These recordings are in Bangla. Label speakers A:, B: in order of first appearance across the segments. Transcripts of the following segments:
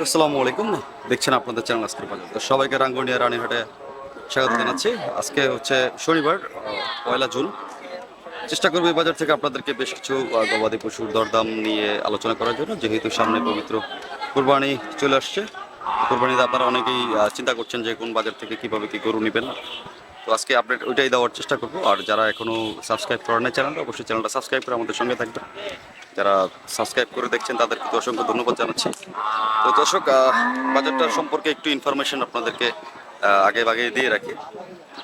A: দর্শক আসসালামু আলাইকুম দেখছেন আপনাদের চ্যানেল আজকের বাজার সবাইকে রাঙ্গনিয়া রানীহাটে স্বাগত জানাচ্ছি আজকে হচ্ছে শনিবার পয়লা জুন চেষ্টা করবো বাজার থেকে আপনাদেরকে বেশ কিছু গবাদি পশুর দরদাম নিয়ে আলোচনা করার জন্য যেহেতু সামনে পবিত্র কোরবানি চলে আসছে কোরবানিতে আপনারা অনেকেই চিন্তা করছেন যে কোন বাজার থেকে কীভাবে কী গরু নেবেন তো আজকে আপডেট ওইটাই দেওয়ার চেষ্টা করবো আর যারা এখনও সাবস্ক্রাইব করেন চ্যানেলটা অবশ্যই চ্যানেলটা সাবস্ক্রাইব করে আমাদের সঙ্গে থাকবে যারা সাবস্ক্রাইব করে দেখছেন তাদেরকে তো অসংখ্য ধন্যবাদ জানাচ্ছি তো দর্শক বাজারটা সম্পর্কে একটু ইনফরমেশন আপনাদেরকে আগে আগে দিয়ে রাখি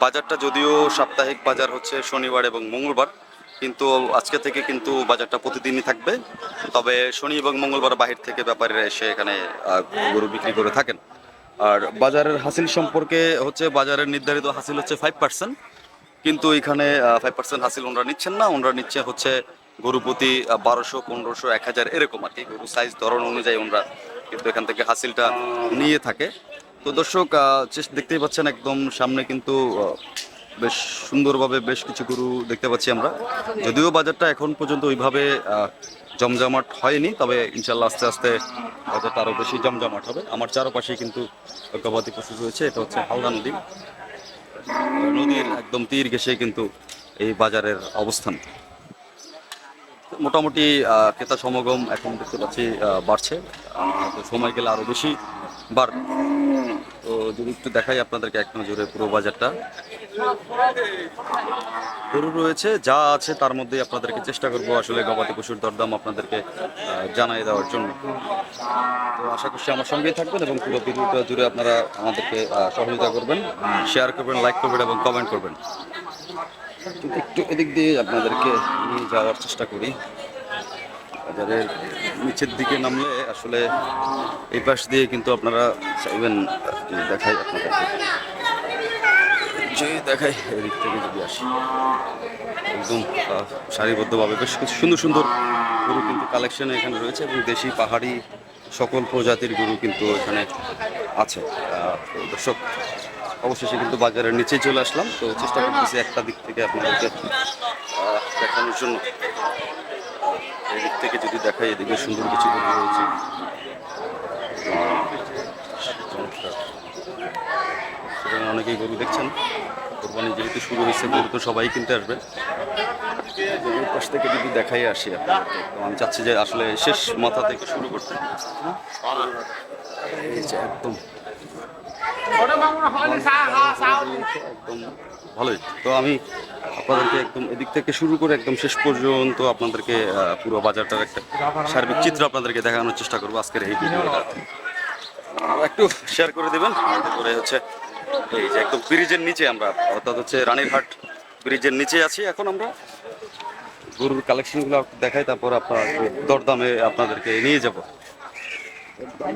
A: বাজারটা যদিও সাপ্তাহিক বাজার হচ্ছে শনিবার এবং মঙ্গলবার কিন্তু আজকে থেকে কিন্তু বাজারটা প্রতিদিনই থাকবে তবে শনি এবং মঙ্গলবার বাহির থেকে ব্যাপারীরা এসে এখানে গরু বিক্রি করে থাকেন আর বাজারের হাসিল সম্পর্কে হচ্ছে বাজারের নির্ধারিত হাসিল হচ্ছে ফাইভ পার্সেন্ট কিন্তু এখানে ফাইভ পার্সেন্ট হাসিল ওনারা নিচ্ছেন না ওনারা নিচ্ছে হচ্ছে গরু প্রতি বারোশো পনেরোশো এক হাজার এরকম আর কি গরু সাইজ ধরন অনুযায়ী ওনারা কিন্তু এখান থেকে হাসিলটা নিয়ে থাকে তো দর্শক দেখতেই পাচ্ছেন একদম সামনে কিন্তু বেশ সুন্দরভাবে বেশ কিছু গরু দেখতে পাচ্ছি আমরা যদিও বাজারটা এখন পর্যন্ত ওইভাবে জমজমাট হয়নি তবে ইনশাল্লাহ আস্তে আস্তে বাজারটা আরও বেশি জমজমাট হবে আমার চারপাশে কিন্তু গবাদি পশু রয়েছে এটা হচ্ছে হালদা নদী নদীর একদম তীর ঘেসে কিন্তু এই বাজারের অবস্থান মোটামুটি ক্রেতা সমাগম এখন দেখতে পাচ্ছি বাড়ছে সময় গেলে আরও বেশি বাড়বে তো যদি একটু দেখাই আপনাদেরকে এক নজরে পুরো বাজারটা গরু রয়েছে যা আছে তার মধ্যেই আপনাদেরকে চেষ্টা করবো আসলে গবাদি পশুর দরদাম আপনাদেরকে জানাই দেওয়ার জন্য তো আশা করছি আমার সঙ্গেই থাকবেন এবং পুরো ভিডিওটা জুড়ে আপনারা আমাদেরকে সহযোগিতা করবেন শেয়ার করবেন লাইক করবেন এবং কমেন্ট করবেন কিন্তু একটু এদিক দিয়ে আপনাদেরকে নিয়ে যাওয়ার চেষ্টা করি বাজারের নিচের দিকে নামলে আসলে এই পাশ দিয়ে কিন্তু আপনারা চাইবেন দেখাই আপনাদেরকে যে দেখাই এদিক থেকে যদি আসি একদম সারিবদ্ধভাবে বেশ কিছু সুন্দর সুন্দর গরু কিন্তু কালেকশন এখানে রয়েছে এবং দেশি পাহাড়ি সকল প্রজাতির গরু কিন্তু এখানে আছে দর্শক অবশেষে কিন্তু বাজারের নিচেই চলে আসলাম তো চেষ্টা করতেছি একটা দিক থেকে আপনাদেরকে দেখানোর জন্য এদিক থেকে যদি দেখাই এদিকে সুন্দর কিছু রয়েছে অনেকেই গরু দেখছেন কোরবানি যেহেতু শুরু হয়েছে গরু তো সবাই কিনতে আসবে গরুর পাশ থেকে যদি দেখাই আসি আপনার আমি চাচ্ছি যে আসলে শেষ মাথা থেকে শুরু করতে একদম ভালোই তো আমি আপনাদেরকে একদম এদিক থেকে শুরু করে একদম শেষ পর্যন্ত আপনাদেরকে পুরো বাজারটার একটা সার্বিক চিত্র আপনাদেরকে দেখানোর চেষ্টা করবো আজকের এই ভিডিওটা একটু শেয়ার করে দেবেন করে হচ্ছে এই যে একদম ব্রিজের নিচে আমরা অর্থাৎ হচ্ছে রানীরহাট ব্রিজের নিচে আছি এখন আমরা গরুর কালেকশনগুলো দেখাই তারপর আপনার দরদামে আপনাদেরকে নিয়ে যাব
B: হ্যাঁ,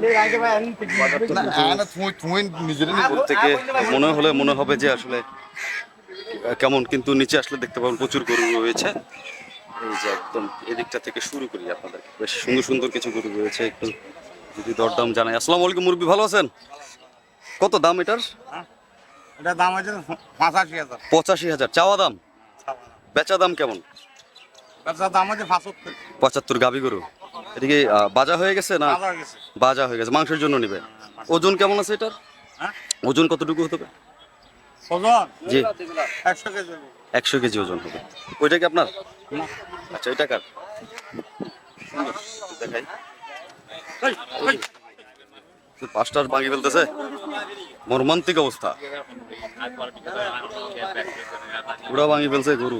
B: থেকে মনে
A: হলে মনে হবে যে আসলে কেমন কিন্তু নিচে আসলে দেখতে পাবেন প্রচুর গরু রয়েছে এই যে একদম এদিকটা থেকে শুরু করি আপনাদের বেশ সুন্দর সুন্দর কিছু গরু রয়েছে একটু যদি দরদাম জানাই আসসালামু আলাইকুম মুরগি ভালো আছেন কত দাম এটার হ্যাঁ, এটা দাম আছে পঁচাশি হাজার পঁচাশি হাজার চাওয়া দাম বেচা দাম কেমন পঁচাত্তর পঁচাত্তর গাভি গরু কি বাজা হয়ে গেছে না বাজা হয়ে গেছে মাংসের জন্য নিবে ওজন কেমন আছে এটার হ্যাঁ? ওজন কতটুকু হতে পারে একশো কেজি ওজন হবে ওইটা কি আপনার আচ্ছা এটা কার পাঁচটার ভাঙি ফেলতেছে মর্মান্তিক অবস্থা ওরা ভাঙি ফেলছে গরু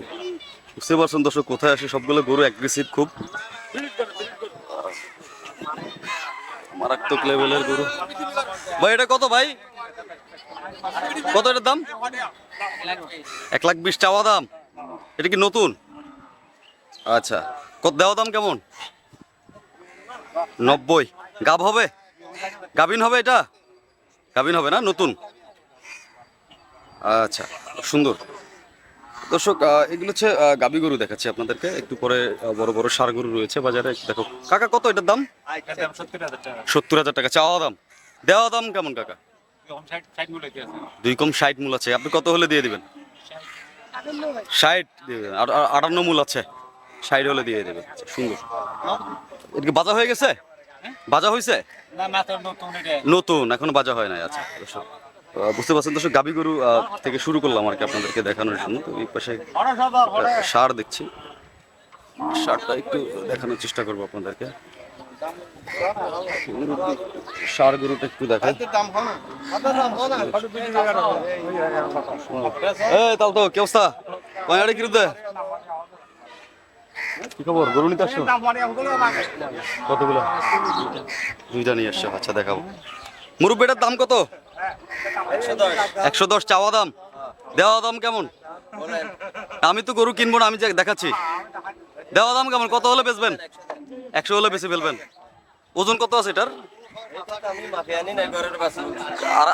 A: বুঝতে পারছেন দর্শক কোথায় আসে সবগুলো গরু অ্যাগ্রেসিভ খুব মারাত্মক লেভেলের গরু ভাই এটা কত ভাই কত এটার দাম এক লাখ বিশ চাওয়া দাম এটা কি নতুন আচ্ছা কত দেওয়া দাম কেমন নব্বই গাব হবে গাবিন হবে এটা গাবিন হবে না নতুন আচ্ছা সুন্দর দর্শক এগুলো হচ্ছে গাবি গরু দেখাচ্ছি আপনাদেরকে একটু পরে বড় বড় সার গরু রয়েছে বাজারে দেখো কাকা কত এটার দাম সত্তর হাজার টাকা চাওয়া দাম দেওয়া দাম কেমন কাকা দুই কম ষাট মূল আছে আপনি কত হলে দিয়ে দিবেন ষাট আটান্ন মূল আছে ষাট হলে দিয়ে দেবেন আচ্ছা, সুন্দর এটা বাজা হয়ে গেছে হ্যাঁ? বাজা হয়েছে নতুন এখন বাজা হয় নাই আচ্ছা বুঝতে পারছেন তো গাবি গরু থেকে শুরু করলাম আর কি আপনাদেরকে দেখানোর জন্য তো এই পাশে সার দেখছি সারটা একটু দেখানোর চেষ্টা করবো আপনাদেরকে সার গরুটা একটু দেখাই তাও তো কে কয়ারে কি কি খবর গরু নিতে আসছো কতগুলো দুইটা নিয়ে আসছো আচ্ছা দেখাবো মুরব্বীটার দাম কত একশো দশ চাওয়া দাম দেওয়া দাম কেমন আমি তো গরু কিনবো না আমি দেখাচ্ছি দেওয়া দাম কেমন কত হলে বেচবেন একশো হলে বেশি ফেলবেন ওজন কত আছে এটার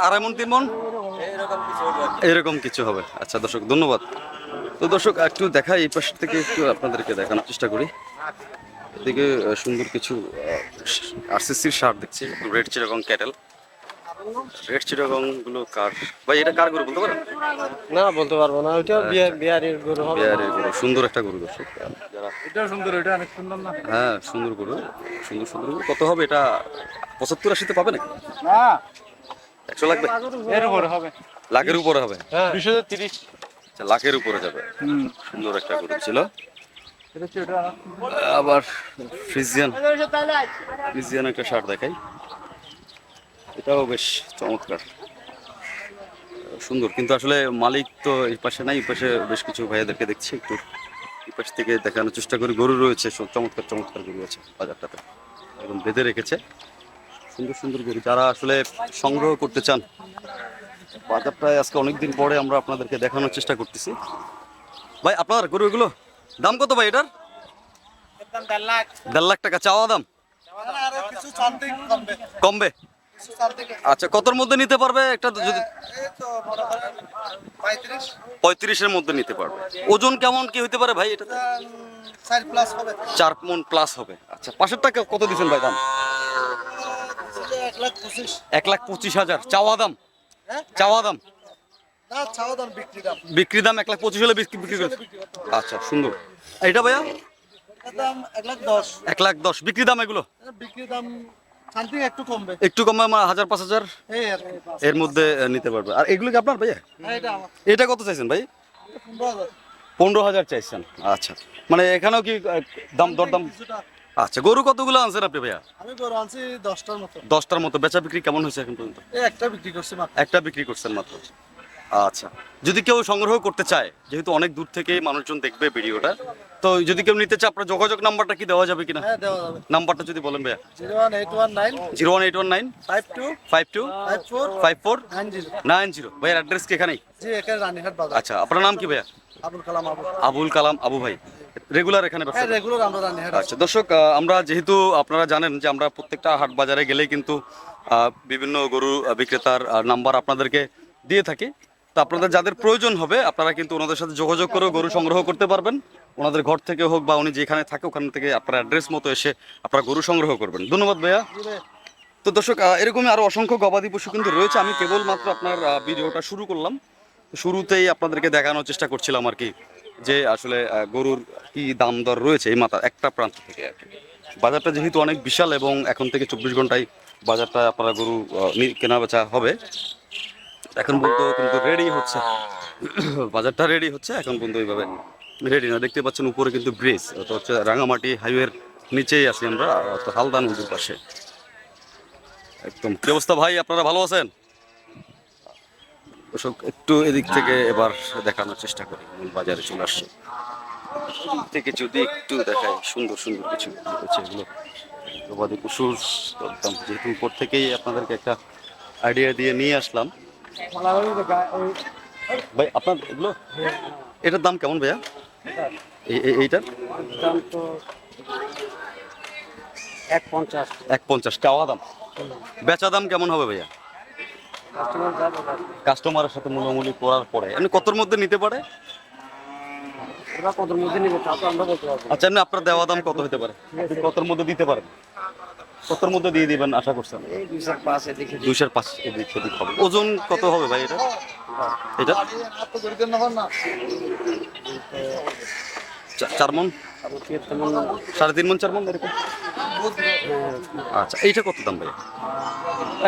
A: আর মন তিন মন এরকম কিছু হবে আচ্ছা দর্শক ধন্যবাদ তো দর্শক একটু দেখাই এই পাশ থেকে একটু আপনাদেরকে দেখানোর চেষ্টা করি এদিকে সুন্দর কিছু আরসিসির সার দেখছি রেড চিরকম ক্যাটেল রেড কার ভাই এটা কার গরু বলতে
B: না বলতে পারবো না
A: সুন্দর একটা হ্যাঁ সুন্দর গরু সুন্দর সুন্দর কত হবে এটা পঁচাত্তর আশিতে পাবে নাকি না একশো লাগবে লাখের উপরে হবে হ্যাঁ দুশো তিরিশ আচ্ছা, লাখের উপরে যাবে সুন্দর একটা গরু ছিল আবার ফ্রিজিয়ান ফ্রিজিয়ান একটা শার্ট দেখাই এটাও বেশ চমৎকার সুন্দর কিন্তু আসলে মালিক তো এই পাশে নাই এই পাশে বেশ কিছু ভাইয়াদেরকে দেখছি একটু এই পাশ থেকে দেখানোর চেষ্টা করি গরু রয়েছে চমৎকার চমৎকার গরু আছে বাজারটাতে একদম বেঁধে রেখেছে সুন্দর সুন্দর গরু যারা আসলে সংগ্রহ করতে চান বাজারটায় আজকে অনেকদিন পরে আমরা আপনাদেরকে দেখানোর চেষ্টা করতেছি ভাই আপনার গরু এগুলো দাম কত ভাই এটার দেড় লাখ টাকা চাওয়া দাম কমবে আচ্ছা কতর মধ্যে নিতে পারবে একটা যদি পঁয়ত্রিশের মধ্যে নিতে পারবে ওজন কেমন কি হতে পারে ভাই এটা চার মন প্লাস হবে আচ্ছা টাকা কত দিচ্ছেন ভাই দাম এক লাখ পঁচিশ হাজার চাওয়া দাম হ্যাঁ? চাওয়া দাম বিক্রি দাম এক লাখ পঁচিশ হলে বিক্রি আচ্ছা সুন্দর এটা ভাইয়া এক লাখ দশ বিক্রি দাম এগুলো
B: বিক্রি দাম একটু কমবে একটু
A: কমবে মানে হাজার পাঁচ হাজার এর মধ্যে নিতে পারবে আর এগুলো কি আপনার ভাইয়া হ্যাঁ, এটা কত চাইছেন ভাই পনেরো হাজার চাইছেন আচ্ছা মানে এখানেও কি দাম দরদাম আচ্ছা গরু কতগুলো আনছেন আপনি ভাইয়া আমি গরু আনছি দশটার মতো দশটার মতো বেচা বিক্রি কেমন হয়েছে এখন পর্যন্ত একটা বিক্রি করছি একটা বিক্রি করছেন মাত্র আচ্ছা যদি কেউ সংগ্রহ করতে চায় যেহেতু অনেক দূর থেকে মানুষজন দেখবে ভিডিওটা তো যদি কেউ নিতে চায় আপনার যোগাযোগ নাম্বারটা কি দেওয়া যাবে কিনা হ্যাঁ, নাম্বারটা যদি বলেন ভাইয়া
B: zero one eight one nine five two
A: five two four nine আচ্ছা আপনার নাম কি ভাইয়া আবুল কালাম আবু আবুল কালাম আবু ভাই রেগুলার এখানে হ্যাঁ, রেগুলার আমরা আচ্ছা দর্শক আমরা যেহেতু আপনারা জানেন যে আমরা প্রত্যেকটা হাট বাজারে গেলে কিন্তু বিভিন্ন গরু বিক্রেতার নাম্বার আপনাদেরকে দিয়ে থাকি তো আপনাদের যাদের প্রয়োজন হবে আপনারা কিন্তু ওনাদের সাথে যোগাযোগ করে গরু সংগ্রহ করতে পারবেন ওনাদের ঘর থেকে হোক বা উনি যেখানে থাকে ওখান থেকে আপনার অ্যাড্রেস মতো এসে আপনারা গরু সংগ্রহ করবেন ধন্যবাদ ভাইয়া তো দর্শক এরকমই আরও অসংখ্য গবাদি পশু কিন্তু রয়েছে আমি কেবলমাত্র আপনার ভিডিওটা শুরু করলাম শুরুতেই আপনাদেরকে দেখানোর চেষ্টা করছিলাম আর কি যে আসলে গরুর কি দাম দর রয়েছে এই মাথা একটা প্রান্ত থেকে আর কি বাজারটা যেহেতু অনেক বিশাল এবং এখন থেকে চব্বিশ ঘন্টায় বাজারটা আপনারা গরু কেনা বেচা হবে এখন পর্যন্ত কিন্তু রেডি হচ্ছে হ্যাঁ। বাজারটা রেডি হচ্ছে এখন পর্যন্ত ওইভাবে রেডি না দেখতে পাচ্ছেন উপরে কিন্তু ব্রিজ তো হচ্ছে রাঙামাটি হাইওয়ের নিচেই আছি আমরা অর্থাৎ হালদা নদীর পাশে একদম কি অবস্থা ভাই আপনারা ভালো আছেন ওসব একটু এদিক থেকে এবার দেখানোর চেষ্টা করি মূল বাজারে চলে আসছে থেকে যদি একটু দেখাই সুন্দর সুন্দর কিছু রয়েছে এগুলো গবাদি পশুর একদম যেহেতু উপর থেকেই আপনাদেরকে একটা আইডিয়া দিয়ে নিয়ে আসলাম ভাই আপনার এগুলো এটার দাম কেমন ভাইয়া এইটার দাম তো এক পঞ্চাশ চাওয়া দাম বেচা দাম কেমন হবে ভাইয়া কাস্টমারের সাথে মূলামূলি করার পরে আপনি কতর মধ্যে নিতে পারে আচ্ছা আপনার দেওয়া দাম কত হতে পারে কতর মধ্যে দিতে পারেন কতর মধ্যে দিয়ে দিবেন আশা করছেন দুইশোর পাঁচ এদিক সেদিক হবে ওজন কত হবে ভাই এটা এটা চার মন সাড়ে তিন মন চার মন এরকম আচ্ছা এইটা কত দাম ভাই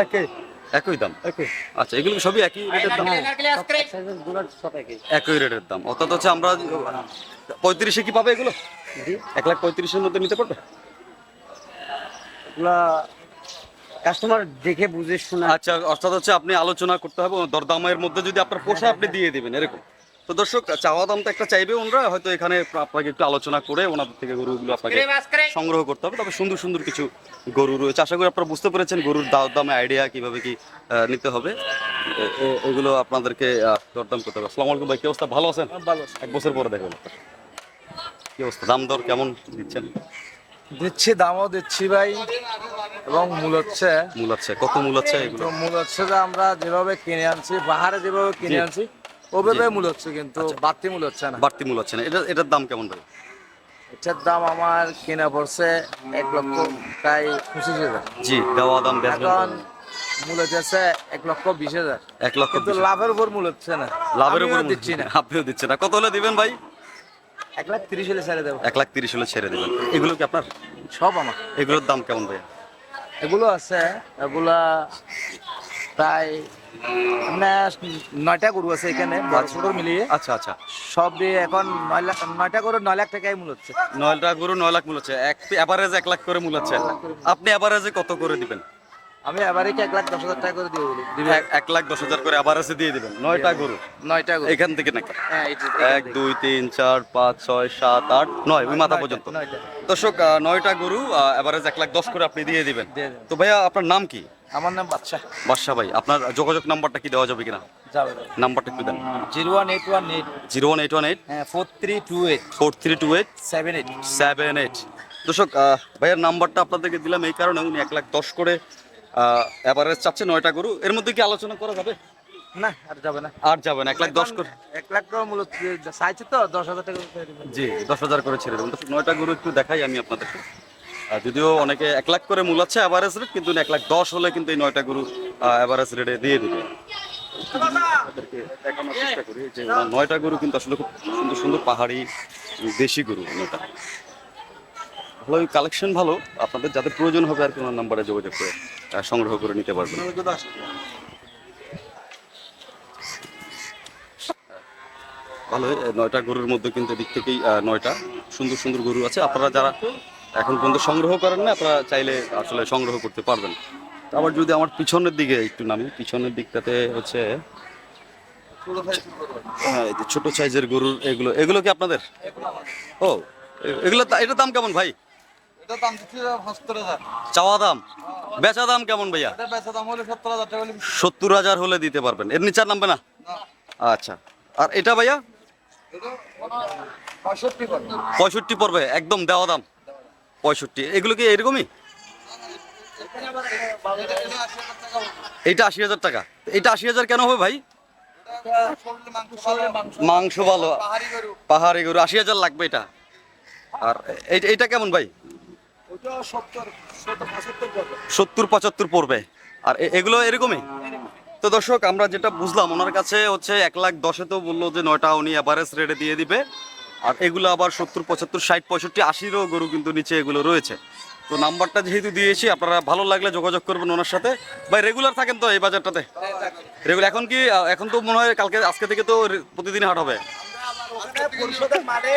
A: একই একই দাম আচ্ছা এগুলো সবই একই রেটের দাম হ্যাঁ, একই রেটের দাম অর্থাৎ হচ্ছে আমরা পঁয়ত্রিশে কি পাবে এগুলো এক লাখ পঁয়ত্রিশের মধ্যে নিতে পারবে এগুলা কাস্টমার দেখে বুঝে শুনে আচ্ছা অর্থাৎ হচ্ছে আপনি আলোচনা করতে হবে দরদামের মধ্যে যদি আপনার পোষা হ্যাঁ, আপনি হ্যাঁ। দিয়ে দিবেন এরকম তো দর্শক চাওয়া দাম তো একটা চাইবে ওনারা হয়তো এখানে আপনাকে একটু আলোচনা করে ওনাদের থেকে গরুগুলো আপনাকে সংগ্রহ করতে হবে তবে সুন্দর সুন্দর কিছু গরু রয়েছে আশা করি আপনারা বুঝতে পেরেছেন গরুর দাম দামে আইডিয়া কিভাবে কি নিতে হবে ওগুলো আপনাদেরকে দরদাম করতে হবে আসসালামু আলাইকুম ভাই কি অবস্থা ভালো আছেন হ্যাঁ, ভালো এক বছর পরে দেখবেন কি অবস্থা দাম দর কেমন দিচ্ছেন দিচ্ছি দামও দিচ্ছি ভাই এবং মূল হচ্ছে মূল হচ্ছে কত মূল হচ্ছে এগুলো
B: মূল হচ্ছে যে আমরা যেভাবে কিনে আনছি বাহারে যেভাবে কিনে আনছি ওভাবে মূল হচ্ছে কিন্তু আচ্ছা।
A: বাড়তি মূল হচ্ছে না বাড়তি মূল হচ্ছে না এটা এটার দাম কেমন ভাই এটার দাম আমার কেনা পড়ছে এক লক্ষ প্রায় পঁচিশ হাজার জি দেওয়া দাম এখন মূল হচ্ছে এক লক্ষ বিশ হাজার এক লক্ষ কিন্তু লাভের উপর মূল হচ্ছে না লাভের উপর দিচ্ছি না আপনিও দিচ্ছে না কত হলে দিবেন ভাই এক লাখ তিরিশ হলে ছেড়ে দেবো এক লাখ হলে ছেড়ে দেবেন এগুলো কি আপনার সব আমার এগুলোর দাম কেমন
B: এগুলো আছে এগুলা প্রায় নয়টা গরু আছে এখানে আচ্ছা।, আচ্ছা আচ্ছা সব দিয়ে এখন লাখ নয় লাখ মূল হচ্ছে
A: গরু নয় লাখ মূল হচ্ছে এক এক লাখ করে মূল হচ্ছে আপনি এভারেজে কত করে দিবেন
B: আমি আবারই এক লাখ দশ হাজার টাকা করে দিয়ে
A: এক লাখ দশ হাজার করে আবার আছে দিয়ে দিবেন নয়টা গরু
B: নয়টা গরু এখান থেকে নাকি হ্যাঁ,
A: এক দুই তিন চার পাঁচ ছয় সাত আট নয় ওই মাথা পর্যন্ত দর্শক নয়টা গরু এক লাখ দশ করে আপনি দিয়ে দিবেন তো ভাইয়া আপনার নাম কি
B: আমার নাম বাদশাহ
A: বাদশাহ ভাই আপনার যোগাযোগ নাম্বারটা কি দেওয়া যাবে কিনা নাম্বারটা zero one eight one eight zero one eight one eight হ্যাঁ, four three two eight four three two eight seven eight seven eight দর্শক ভাইয়ার নাম্বারটা আপনাদেরকে দিলাম এই কারণে উনি এক লাখ দশ করে এভারেজ চাচ্ছে নয়টা গরু এর মধ্যে কি আলোচনা করা যাবে
B: না আর যাবে না
A: আর যাবে না এক লাখ দশ করে
B: এক লাখ করে মূল্য চাইছে তো দশ হাজার টাকা জি
A: দশ হাজার করে ছেড়ে দেবেন নয়টা গরু একটু দেখাই আমি আপনাদেরকে যদিও অনেকে এক লাখ করে মূল মূলাচ্ছে অ্যাভারেজ রেট কিন্তু এক লাখ দশ হলে কিন্তু এই নয়টা গরু অ্যাভারেজ রেটে দিয়ে দেবে দেখানোর চেষ্টা নয়টা গরু কিন্তু আসলে খুব সুন্দর সুন্দর পাহাড়ি দেশি গরু নয়টা ভালোই কালেকশন ভালো আপনাদের যাদের প্রয়োজন হবে আর কোনো নাম্বারে যোগাযোগ করে সংগ্রহ করে নিতে পারবেন ভালো নয়টা গরুর মধ্যে কিন্তু দিক থেকেই নয়টা সুন্দর সুন্দর গরু আছে আপনারা যারা এখন পর্যন্ত সংগ্রহ করেন না আপনারা চাইলে আসলে সংগ্রহ করতে পারবেন আবার যদি আমার পিছনের দিকে একটু নামি পিছনের দিকটাতে হচ্ছে হ্যাঁ ছোট সাইজের গরুর এগুলো এগুলো কি আপনাদের ও এগুলো এটার দাম কেমন ভাই চাওয়া দাম হ্যাঁ। বেচা দাম কেমন ভাইয়া সত্তর হাজার হলে দিতে পারবেন এর নিচার নামবে না আচ্ছা আর এটা ভাইয়া পঁয়ষট্টি পড়বে একদম দেওয়া দাম পঁয়ষট্টি এগুলো কি এরকমই এইটা আশি হাজার টাকা এটা আশি হাজার কেন হবে ভাই মাংস ভালো পাহাড়ি গরু আশি হাজার লাগবে এটা আর এইটা কেমন ভাই সত্তর পঁচাত্তর পড়বে আর এগুলো এরকমই তো দর্শক আমরা যেটা বুঝলাম ওনার কাছে হচ্ছে এক লাখ দশে তো বললো যে নয়টা উনি অ্যাভারেজ রেটে দিয়ে দিবে আর এগুলো আবার সত্তর পঁচাত্তর ষাট পঁয়ষট্টি আশিরও গরু কিন্তু নিচে এগুলো রয়েছে তো নাম্বারটা যেহেতু দিয়েছি আপনারা ভালো লাগলে যোগাযোগ করবেন ওনার সাথে ভাই রেগুলার থাকেন তো এই বাজারটাতে রেগুলার হ্যাঁ, এখন কি এখন তো মনে হয় কালকে আজকে থেকে তো প্রতিদিন হাট হবে মানে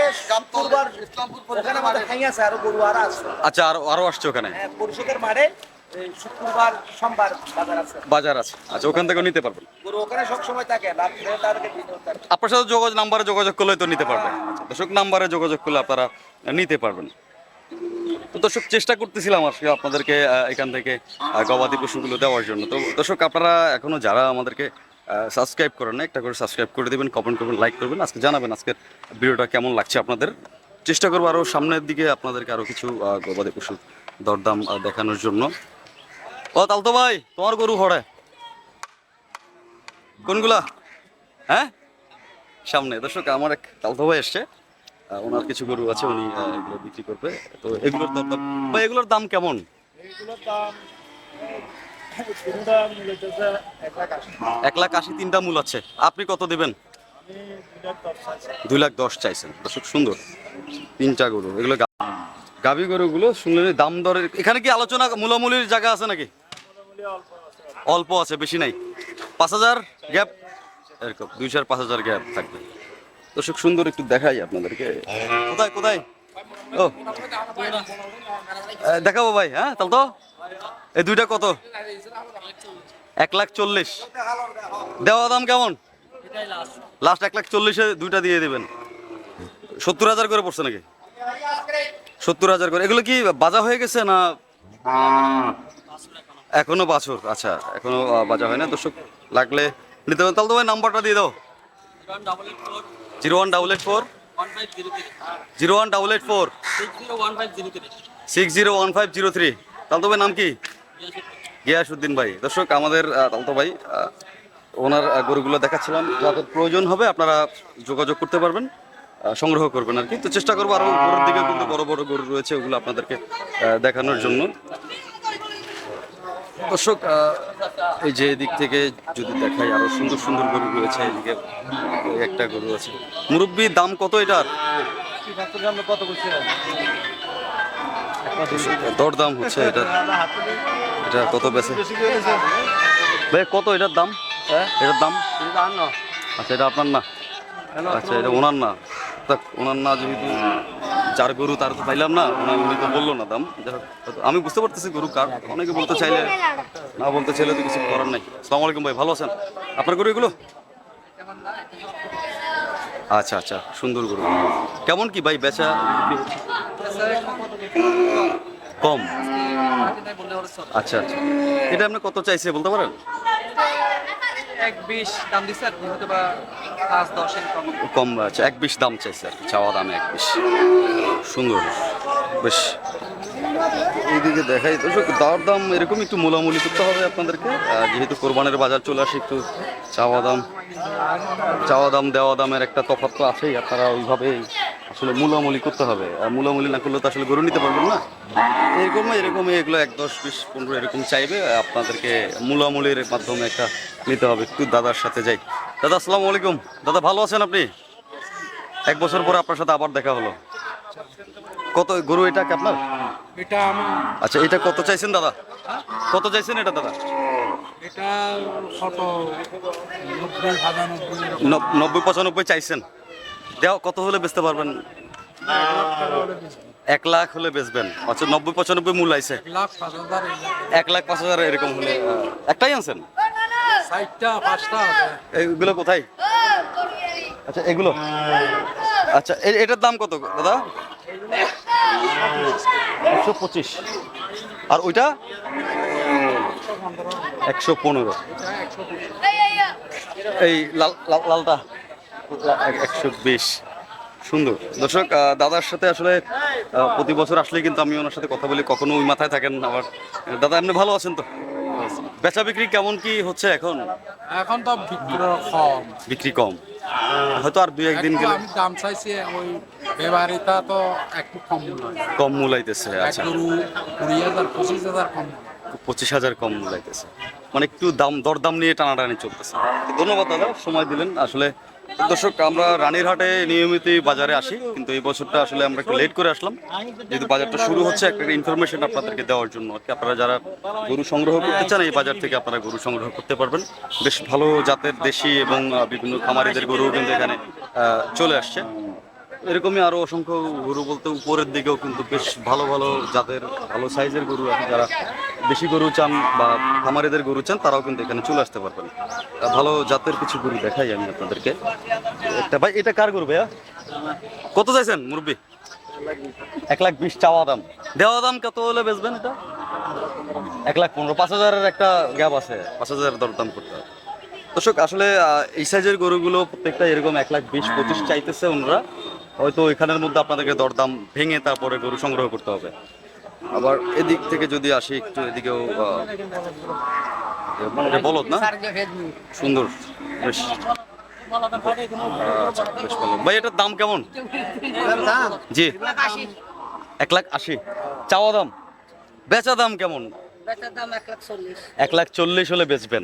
A: আচ্ছা আরো আরো আসছে ওখানে হ্যাঁ, বাজার আছে আচ্ছা ওখান থেকে নিতে পারবেন আপনার সাথে যোগাযোগ নাম্বারে যোগাযোগ করলে তো নিতে পারবেন হ্যাঁ, আচ্ছা। দর্শক নাম্বারে যোগাযোগ করলে আপনারা নিতে পারবেন তো দর্শক চেষ্টা করতেছিলাম আজকে আপনাদেরকে এখান থেকে গবাদি পশুগুলো দেওয়ার জন্য তো দর্শক আপনারা এখনও যারা আমাদেরকে সাবস্ক্রাইব করেন না একটা করে সাবস্ক্রাইব করে দেবেন কমেন্ট করবেন লাইক করবেন আজকে জানাবেন আজকের ভিডিওটা কেমন লাগছে আপনাদের চেষ্টা করবো আরও সামনের দিকে আপনাদেরকে আরও কিছু গবাদি পশু দরদাম দেখানোর জন্য ও তালতো ভাই তোমার গরু হরে কোনগুলা হ্যাঁ সামনে দর্শক আমার এক তালতো ভাই এসছে ওনার কিছু গরু আছে উনি এগুলো বিক্রি করবে তো এগুলোর দরদাম এগুলোর দাম কেমন
B: এগুলোর দাম
A: এক লাখ আশি তিনটা মূল আছে আপনি কত দেবেন দুই লাখ দশ চাইছেন খুব সুন্দর তিনটা গরু এগুলো গাভী গরুগুলো শুনলেন দাম দরের এখানে কি আলোচনা মূলামূলির জায়গা আছে নাকি অল্প আছে বেশি নাই পাঁচ হাজার গ্যাপ এরকম দুই চার পাঁচ হাজার গ্যাপ থাকবে তো সুখ সুন্দর একটু দেখাই আপনাদেরকে কোথায় কোথায় ও দেখাবো ভাই হ্যাঁ তাহলে তো এই দুইটা কত এক লাখ চল্লিশ দেওয়া দাম কেমন লাস্ট এক লাখ চল্লিশে দুইটা দিয়ে দেবেন সত্তর হাজার করে পড়ছে নাকি সত্তর হাজার করে এগুলো কি বাজা হয়ে গেছে না এখনো বাছর আচ্ছা এখনো বাজা হয় না দর্শক লাগলে নিতে হবে তাহলে তোমার ভাই নাম্বারটা দিয়ে দাও zero one double eight four zero one double eight four six zero one five zero three তাহলে তোমার নাম কি গিয়াসুদ্দিন ভাই দর্শক আমাদের তালতো ভাই ওনার গরুগুলো দেখাচ্ছিলাম যাদের প্রয়োজন হবে আপনারা যোগাযোগ করতে পারবেন সংগ্রহ করবেন আর কি তো চেষ্টা করবো আরও গরুর দিকে কিন্তু বড় বড় গরু রয়েছে ওগুলো আপনাদেরকে দেখানোর জন্য দর্শক এই যে দিক থেকে যদি দেখাই আরো সুন্দর সুন্দর গরু রয়েছে এদিকে একটা গরু আছে মুরব্বী দাম কত এটার দরদাম হচ্ছে এটার এটা কত বেশি ভাই কত এটার দাম হ্যাঁ? এটার দাম আচ্ছা এটা আপনার না আচ্ছা এটা ওনার না ওনার না যদি যার গরু তার তো পাইলাম না উনি তো বললো না দাম আমি বুঝতে পারতেছি গরু কার অনেকে বলতে চাইলে না বলতে চাইলে তো কিছু করার নাই সালাম আলাইকুম ভাই ভালো আছেন আপনার গরু এগুলো আচ্ছা আচ্ছা সুন্দর গরু কেমন কি ভাই বেচা কম
B: আচ্ছা আচ্ছা এটা
A: আপনি কত চাইছে বলতে পারেন এক কম আচ্ছা এক বিশ দাম চাইছে আর চাওয়া দামে এক বিশ সুন্দর বেশ এইদিকে দেখাই দর্শক দর দাম এরকম একটু মোলামুলি করতে হবে আপনাদেরকে যেহেতু কোরবানের বাজার চলে আসে একটু চাওয়া দাম চাওয়া দাম দেওয়া দামের একটা তফাৎ তো আছেই আপনারা ওইভাবেই আসলে মূলামূলি করতে হবে আর মূলামূলি না করলে তো আসলে গরু নিতে পারবেন না এরকম এরকম এগুলো এক দশ বিশ পনেরো এরকম চাইবে আপনাদেরকে মূলামূলির মাধ্যমে একটা নিতে হবে একটু দাদার সাথে যাই দাদা আসসালামু আলাইকুম দাদা ভালো আছেন আপনি এক বছর পরে আপনার সাথে আবার দেখা হলো কত গরু এটা কি আপনার এটা আচ্ছা এটা কত চাইছেন দাদা কত চাইছেন এটা দাদা এটা নব্বই পঁচানব্বই চাইছেন দেওয়া কত হলে বেচতে পারবেন এক লাখ হলে বেচবেন আচ্ছা নব্বই পঁচানব্বই মূল আইসে এক লাখ পাঁচ হাজার এরকম হলে একটাই আনছেন এগুলো কোথায়
B: আচ্ছা এগুলো আচ্ছা
A: এটার দাম কত দাদা
B: একশো পঁচিশ আর ওইটা
A: একশো পনেরো
B: হ্যাঁ, এই
A: লাল লালটা একশো বিশ সুন্দর দর্শক দাদার সাথে আসলে প্রতি বছর আসলে কিন্তু আমি ওনার সাথে কথা বলি কখনো ওই মাথায় থাকেন আবার দাদা আপনি ভালো আছেন তো বেচা বিক্রি কেমন কি হচ্ছে এখন এখন তো বিক্রি কম হয়তো আর দুই একদিন গেলে দাম চাইছি ওই ব্যবহারিতা তো একটু কম কম মূলাইতেছে আচ্ছা কুড়ি হাজার পঁচিশ হাজার কম পঁচিশ হাজার কম মূলাইতেছে মানে একটু দাম দরদাম নিয়ে টানাটানি চলতেছে ধন্যবাদ দাদা সময় দিলেন আসলে দর্শক আমরা রানীরহাটে নিয়মিত বাজারে আসি কিন্তু এই বছরটা আসলে আমরা একটু লেট করে আসলাম যেহেতু বাজারটা শুরু হচ্ছে একটা ইনফরমেশন আপনাদেরকে দেওয়ার জন্য আর কি আপনারা যারা গরু সংগ্রহ করতে চান এই বাজার থেকে আপনারা গরু সংগ্রহ করতে পারবেন বেশ ভালো জাতের দেশি এবং বিভিন্ন খামারিদের গরু কিন্তু এখানে চলে আসছে এরকমই আরো অসংখ্য গরু বলতে উপরের দিকেও কিন্তু বেশ ভালো ভালো জাতের ভালো সাইজের গরু আছে যারা বেশি গরু চান বা খামারিদের গরু চান তারাও কিন্তু এখানে চলে আসতে পারবেন ভালো জাতের কিছু গরু দেখাই আমি আপনাদেরকে একটা ভাই এটা কার গরু ভাইয়া কত চাইছেন মুরব্বী এক লাখ বিশ চাওয়া দাম দেওয়া দাম কত হলে বেচবেন এটা এক লাখ পনেরো পাঁচ হাজারের একটা গ্যাপ আছে পাঁচ হাজার দরদাম করতে হবে দর্শক আসলে এই সাইজের গরুগুলো প্রত্যেকটা এরকম এক লাখ বিশ পঁচিশ চাইতেছে ওনারা হয়তো এখানের মধ্যে আপনাদেরকে দরদাম ভেঙে তারপরে গরু সংগ্রহ করতে হবে আবার এদিক থেকে যদি আসি একটু এদিকেও মানে বলত না
B: সুন্দর বেশ আচ্ছা,
A: ভাই এটার দাম কেমন জি এক লাখ আশি চাওয়া দাম বেচা দাম কেমন এক লাখ চল্লিশ হলে বেচবেন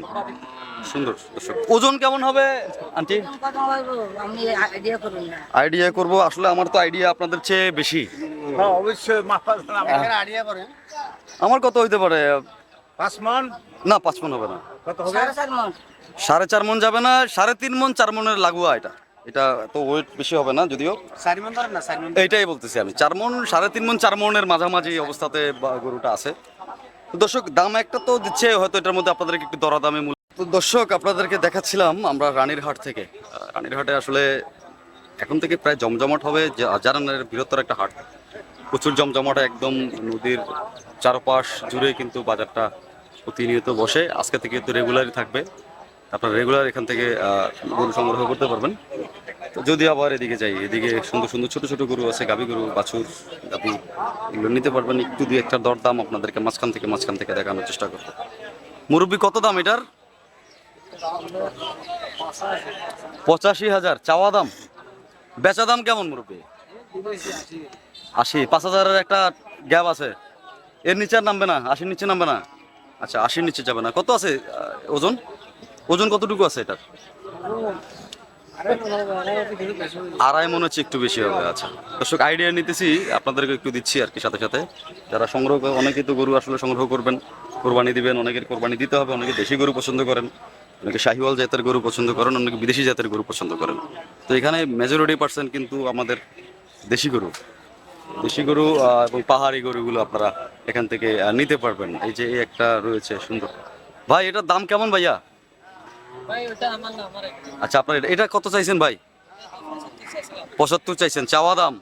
A: সুন্দর ওজন কেমন হবে আন্টি আইডিয়া করব আসলে আমার তো আইডিয়া আপনাদের চেয়ে বেশি হ্যাঁ, আমার কত হইতে পারে না পাঁচ মন হবে না সাড়ে সাড়ে চার মন যাবে না সাড়ে তিন মন চার মনের লাগুয়া এটা এটা তো ওয়েট বেশি হবে না যদিও এইটাই বলতেছি আমি চার মন সাড়ে তিন মন চার মনের মাঝামাঝি অবস্থাতে গরুটা আছে দর্শক দাম একটা তো দিচ্ছে হয়তো এটার মধ্যে আপনাদেরকে একটু দামে মূল্য তো দর্শক আপনাদেরকে দেখাচ্ছিলাম আমরা রানীর হাট থেকে রানীর হাটে আসলে এখন থেকে প্রায় জমজমাট হবে জারানের বৃহত্তর একটা হাট প্রচুর জমজমাট একদম নদীর চারপাশ জুড়ে কিন্তু বাজারটা প্রতিনিয়ত বসে আজকে থেকে তো রেগুলারই থাকবে আপনারা রেগুলার এখান থেকে গরু সংগ্রহ করতে পারবেন তো যদি আবার এদিকে যাই এদিকে সুন্দর সুন্দর ছোট ছোট গরু আছে গাভী গরু বাছুর গাভী এগুলো নিতে পারবেন একটু দু একটা দাম আপনাদেরকে মাঝখান থেকে মাঝখান থেকে দেখানোর চেষ্টা করবো মুরব্বী কত দাম এটার পঁচাশি হাজার চাওয়া দাম বেচা দাম কেমন মুরব্বী আশি পাঁচ হাজারের একটা গ্যাপ আছে এর নিচে আর নামবে না আশির নিচে নামবে না আচ্ছা আশির নিচে যাবে না কত আছে ওজন ওজন কতটুকু আছে এটার আড়াই মনে হচ্ছে একটু বেশি হবে আচ্ছা দর্শক আইডিয়া নিতেছি আপনাদেরকে একটু দিচ্ছি আর কি সাথে সাথে যারা সংগ্রহ করে অনেকেই তো গরু আসলে সংগ্রহ করবেন কোরবানি দিবেন অনেকের কোরবানি দিতে হবে অনেকে দেশি গরু পছন্দ করেন অনেকে শাহিওয়াল জাতের গরু পছন্দ করেন অনেকে বিদেশি জাতের গরু পছন্দ করেন তো এখানে মেজরিটি পার্সেন্ট কিন্তু আমাদের দেশি গরু দেশি গরু এবং পাহাড়ি গরুগুলো আপনারা এখান থেকে নিতে পারবেন এই যে একটা রয়েছে সুন্দর ভাই এটার দাম কেমন ভাইয়া আচ্ছা আপনার এটা কত চাইছেন ভাই পঁচাত্তর চাইছেন চাওয়া দাম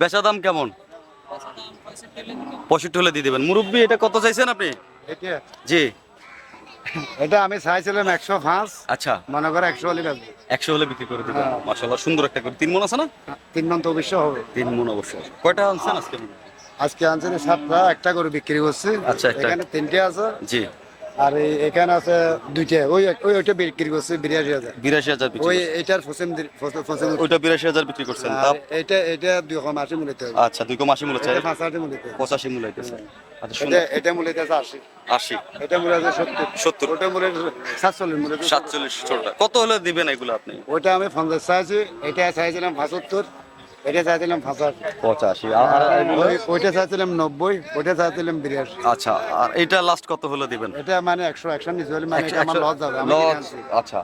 A: বেচা দাম কেমন পঁয়ষট্টি হলে দিয়ে দেবেন মুরব্বী এটা কত চাইছেন আপনি জি
B: এটা আমি চাইছিলাম একশো পাঁচ আচ্ছা মনে করে একশো হলে একশো
A: হলে বিক্রি করে দেবেন হ্যাঁ। মাসাল্লাহ সুন্দর একটা করে তিন মন আছে না
B: তিন মন তো অবশ্যই হবে
A: তিন মন অবশ্যই
B: কয়টা আনছেন আজকে আজকে আনছেন সাতটা একটা করে বিক্রি করছে আচ্ছা এখানে তিনটে আছে জি আর এখানে আছে দুইটা ওই ওই ওইটা বিক্রি করছে বিরাশি হাজার
A: বিরাশি হাজার ওই
B: এটার ফসেম ফসেম ওইটা
A: বিরাশি হাজার বিক্রি করছেন
B: এটা এটা দুই কম আশি মূল্য আচ্ছা
A: দুই কম আশি মূল্য চাই পঁচাশি
B: মূল্য পঁচাশি মূল্য এটা মূল্য আছে আশি আশি এটা মূল্য আছে সত্তর
A: সত্তর ওটা মূল্য সাতচল্লিশ মূল্য সাতচল্লিশ কত হলে দিবেন এগুলো আপনি
B: ওইটা আমি পঞ্চাশ চাইছি এটা চাইছিলাম পঁচাত্তর আচ্ছা,
A: এটা লাস্ট কত হলে দিবেন
B: এটা মানে, মানে
A: আচ্ছা।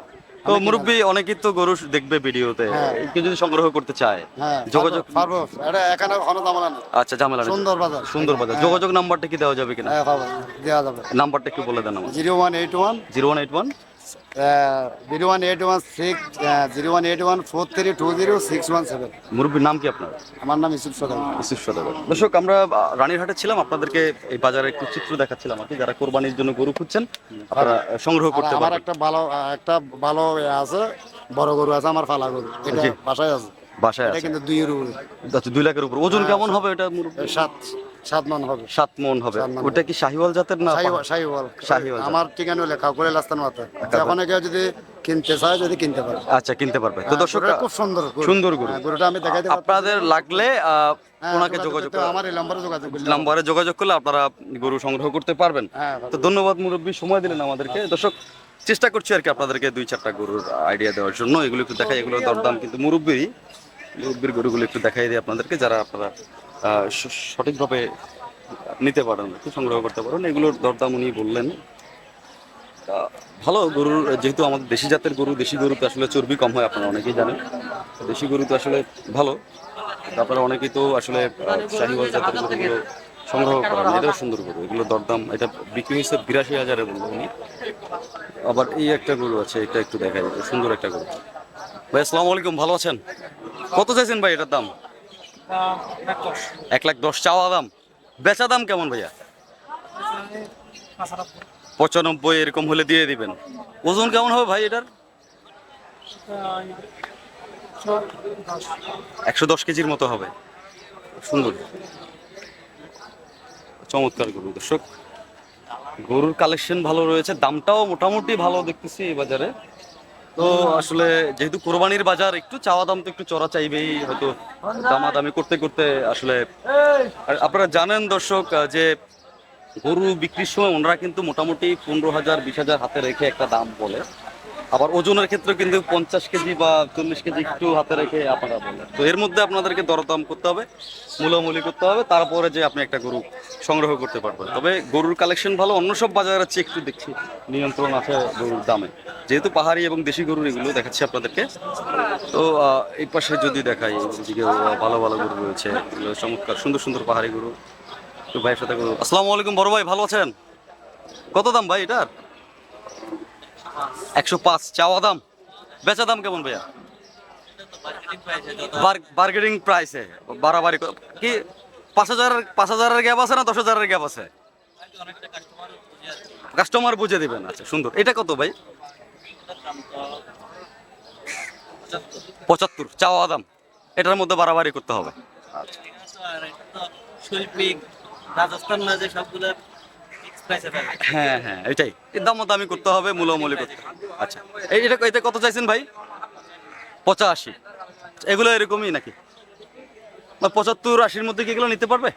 A: দেখবে ভিডিওতে হ্যাঁ। কেউ যদি সংগ্রহ করতে চায় হ্যাঁ, যোগাযোগ
B: ঝামেলা নেই
A: আচ্ছা সুন্দর বাজার হ্যাঁ। যোগাযোগ নাম্বারটা কি দেওয়া যাবে কিনা নাম্বারটা কি বলে দেন zero one eight one zero one eight one
B: যারা
A: কোরবানির জন্য গরু খুঁজছেন সংগ্রহ করতে
B: ভালো একটা ভালো আছে বড় গরু আছে আমার বাসায় বাসায় কিন্তু দুই এর
A: আচ্ছা, দুই লাখের উপর ওজন হ্যাঁ, কেমন হবে
B: এটা সাত
A: হবে হবে ওটা কি শাহিওয়াল জাতের না শাহিওয়াল
B: শাহিওয়াল আমার ঠিকানা মাথা যখন আচ্ছা, কেউ যদি কিনতে চায় যদি কিনতে পারে
A: আচ্ছা কিনতে পারবে তো হ্যাঁ, দর্শক খুব
B: সুন্দর সুন্দর গরু হ্যাঁ, গরুটা আমি দেখাই দেব আপনাদের লাগলে
A: হ্যাঁ, ওনাকে যোগাযোগ করুন
B: আমার নম্বরে যোগাযোগ করুন নম্বরে
A: যোগাযোগ করলে আপনারা গরু সংগ্রহ করতে পারবেন তো ধন্যবাদ মুরব্বী সময় দিলেন আমাদেরকে আচ্ছা। দর্শক চেষ্টা করছি আর কি আপনাদেরকে দুই চারটা গরুর আইডিয়া দেওয়ার জন্য এগুলো একটু দেখাই এগুলো দরদাম কিন্তু মুরব্বী মুরব্বীর গরুগুলো একটু দেখাই দিই আপনাদেরকে যারা আপনারা সঠিকভাবে নিতে পারেন সংগ্রহ করতে পারেন এগুলোর দরদাম উনি বললেন ভালো গরুর যেহেতু আমাদের দেশি জাতের গরু দেশি গরুতে আসলে চর্বি কম হয় আপনারা অনেকেই জানেন দেশি গরুতে আসলে ভালো তারপরে অনেকেই তো আসলে শাহিবাজ জাতের গরুগুলো সংগ্রহ করেন এটাও সুন্দর গরু এগুলো দরদাম এটা বিক্রি হয়েছে বিরাশি হাজারের গরু উনি আবার এই একটা গরু আছে এটা একটু দেখা যাবে সুন্দর একটা গরু ভাই আসসালামু আলাইকুম ভালো আছেন কত চাইছেন ভাই এটার দাম এক লাখ দশ চাওয়া দাম বেচা দাম কেমন ভাইয়া পঁচানব্বই এরকম হলে দিয়ে দিবেন ওজন কেমন হবে ভাই এটার একশো দশ কেজির মতো হবে সুন্দর চমৎকার গরু দর্শক গরুর কালেকশন ভালো রয়েছে দামটাও মোটামুটি ভালো দেখতেছি এই বাজারে তো আসলে যেহেতু কোরবানির বাজার একটু চাওয়া দাম তো একটু চড়া চাইবেই হয়তো দামি করতে করতে আসলে আর আপনারা জানেন দর্শক যে গরু বিক্রির সময় ওনারা কিন্তু মোটামুটি পনেরো হাজার বিশ হাজার হাতে রেখে একটা দাম বলে আবার ওজনের ক্ষেত্রে কিন্তু পঞ্চাশ কেজি বা চল্লিশ কেজি একটু হাতে রেখে আপনারা বলেন তো এর মধ্যে আপনাদেরকে দরদাম করতে হবে মূলামূলি করতে হবে তারপরে যে আপনি একটা গরু সংগ্রহ করতে পারবেন তবে গরুর কালেকশন ভালো অন্য সব বাজারের চেয়ে একটু দেখছি নিয়ন্ত্রণ আছে গরুর দামে যেহেতু পাহাড়ি এবং দেশি গরুর এগুলো দেখাচ্ছি আপনাদেরকে তো এই পাশে যদি দেখাই এদিকে ভালো ভালো গরু রয়েছে চমৎকার সুন্দর সুন্দর পাহাড়ি গরু তো ভাইয়ের সাথে গরু আসসালামু আলাইকুম বড় ভাই ভালো আছেন কত দাম ভাই এটার একশো পাঁচ চাওয়া দাম বেচা দাম কেমন ভাইয়া বার্গেনিং প্রাইসে বাড়াবাড়ি কি পাঁচ হাজার পাঁচ হাজারের গ্যাপ আছে না দশ হাজারের গ্যাপ আছে কাস্টমার বুঝে দেবেন আচ্ছা সুন্দর এটা কত ভাই পঁচাত্তর চাওয়া দাম এটার মধ্যে বাড়াবাড়ি করতে হবে
B: আচ্ছা শৈল্পিক রাজস্থান মাঝে সবগুলো
A: হ্যাঁ হ্যাঁ এটাই দাম দামি করতে হবে মূলমূলি করতে আচ্ছা এই এটা এটা কত চাইছেন ভাই পঁচাশি এগুলো এরকমই নাকি পঁচাত্তর আশির মধ্যে কি এগুলো নিতে পারবে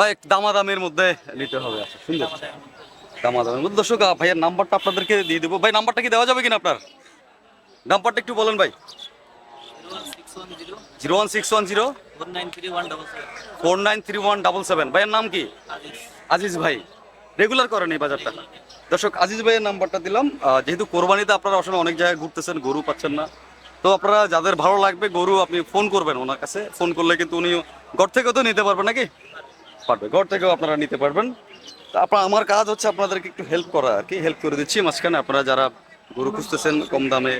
A: ভাই দামাদামের মধ্যে নিতে হবে আচ্ছা সুন্দর দামাদামের নাম্বারটা আপনাদেরকে দিয়ে দেবো ভাই নাম্বারটা কি দেওয়া যাবে কিনা আপনার নাম্বারটা একটু বলেন ভাই zero one six one zero four nine three one double seven ভাইয়ের নাম কি আজিজ ভাই রেগুলার করেন এই বাজারটা দর্শক আজিজ ভাইয়ের নাম্বারটা দিলাম যেহেতু কোরবানিতে আপনারা আসলে অনেক জায়গায় ঘুরতেছেন গরু পাচ্ছেন না তো আপনারা যাদের ভালো লাগবে গরু আপনি ফোন করবেন ওনার কাছে ফোন করলে কিন্তু উনি ঘর থেকেও তো নিতে পারবেন নাকি পারবে ঘর থেকেও আপনারা নিতে পারবেন তা আপনার আমার কাজ হচ্ছে আপনাদেরকে একটু হেল্প করা আর কি হেল্প করে দিচ্ছি মাঝখানে আপনারা যারা গরু খুঁজতেছেন কম দামে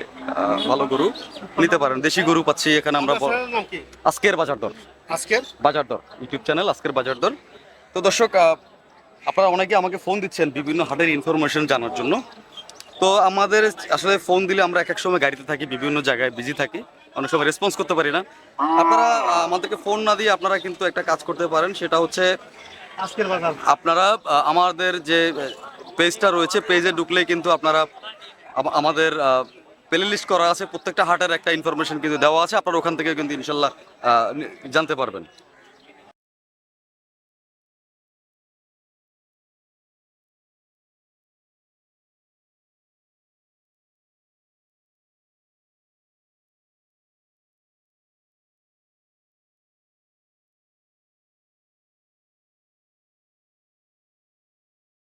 A: ভালো গরু নিতে পারেন দেশি গরু পাচ্ছি এখানে আমরা আজকের বাজার দর আজকের বাজার দর ইউটিউব চ্যানেল আজকের বাজার দর তো দর্শক আপনারা অনেকে আমাকে ফোন দিচ্ছেন বিভিন্ন হাটের ইনফরমেশন জানার জন্য তো আমাদের আসলে ফোন দিলে আমরা এক এক সময় গাড়িতে থাকি বিভিন্ন জায়গায় বিজি থাকি অনেক সময় রেসপন্স করতে পারি না আপনারা আমাদেরকে ফোন না দিয়ে আপনারা কিন্তু একটা কাজ করতে পারেন সেটা হচ্ছে আজকের বাজার আপনারা আমাদের যে পেজটা রয়েছে পেজে ঢুকলে কিন্তু আপনারা আমাদের প্লে লিস্ট করা আছে প্রত্যেকটা হাটের একটা ইনফরমেশন কিন্তু দেওয়া আছে আপনারা ওখান থেকে কিন্তু ইনশাল্লাহ জানতে পারবেন